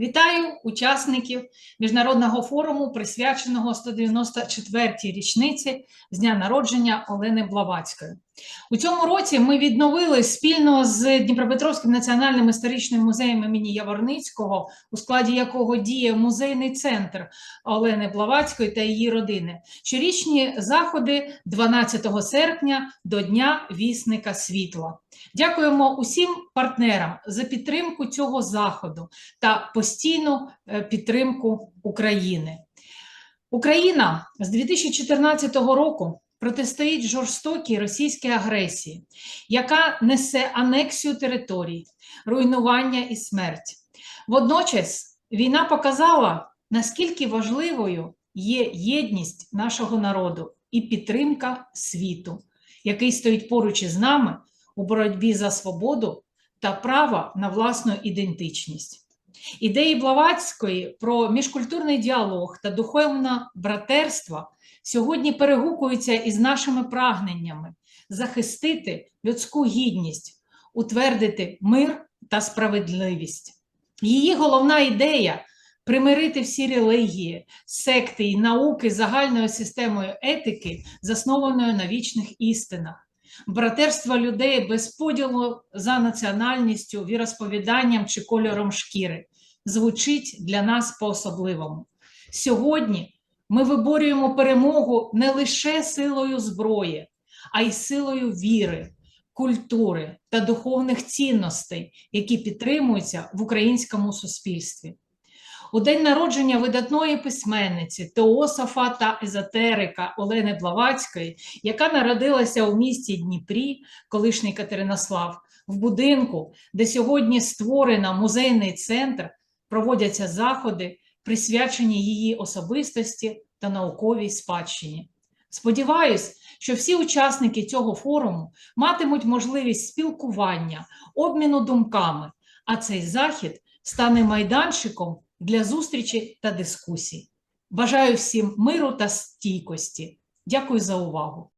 Вітаю учасників міжнародного форуму, присвяченого 194-й річниці з дня народження Олени Блаватської. У цьому році ми відновили спільно з Дніпропетровським національним історичним музеєм імені Яворницького, у складі якого діє музейний центр Олени Блаватської та її родини. Щорічні заходи 12 серпня до Дня вісника світла. Дякуємо усім партнерам за підтримку цього заходу та постійну е, підтримку України. Україна з 2014 року протистоїть жорстокій російській агресії, яка несе анексію територій, руйнування і смерть. Водночас війна показала, наскільки важливою є єдність нашого народу і підтримка світу, який стоїть поруч із нами у боротьбі за свободу та право на власну ідентичність. Ідеї Блаватської про міжкультурний діалог та духовне братерство сьогодні перегукуються із нашими прагненнями захистити людську гідність, утвердити мир та справедливість. Її головна ідея примирити всі релігії, секти і науки загальною системою етики, заснованою на вічних істинах братерства людей без поділу за національністю, віросповіданням чи кольором шкіри звучить для нас по-особливому. Сьогодні ми виборюємо перемогу не лише силою зброї, а й силою віри, культури та духовних цінностей, які підтримуються в українському суспільстві. У день народження видатної письменниці, теософа та езотерика Олени Блаватської, яка народилася у місті Дніпрі, колишній Катеринослав, в будинку, де сьогодні створено музейний центр, проводяться заходи, присвячені її особистості та науковій спадщині. Сподіваюсь, що всі учасники цього форуму матимуть можливість спілкування, обміну думками, а цей захід стане майданчиком для зустрічі та дискусій. Бажаю всім миру та стійкості. Дякую за увагу.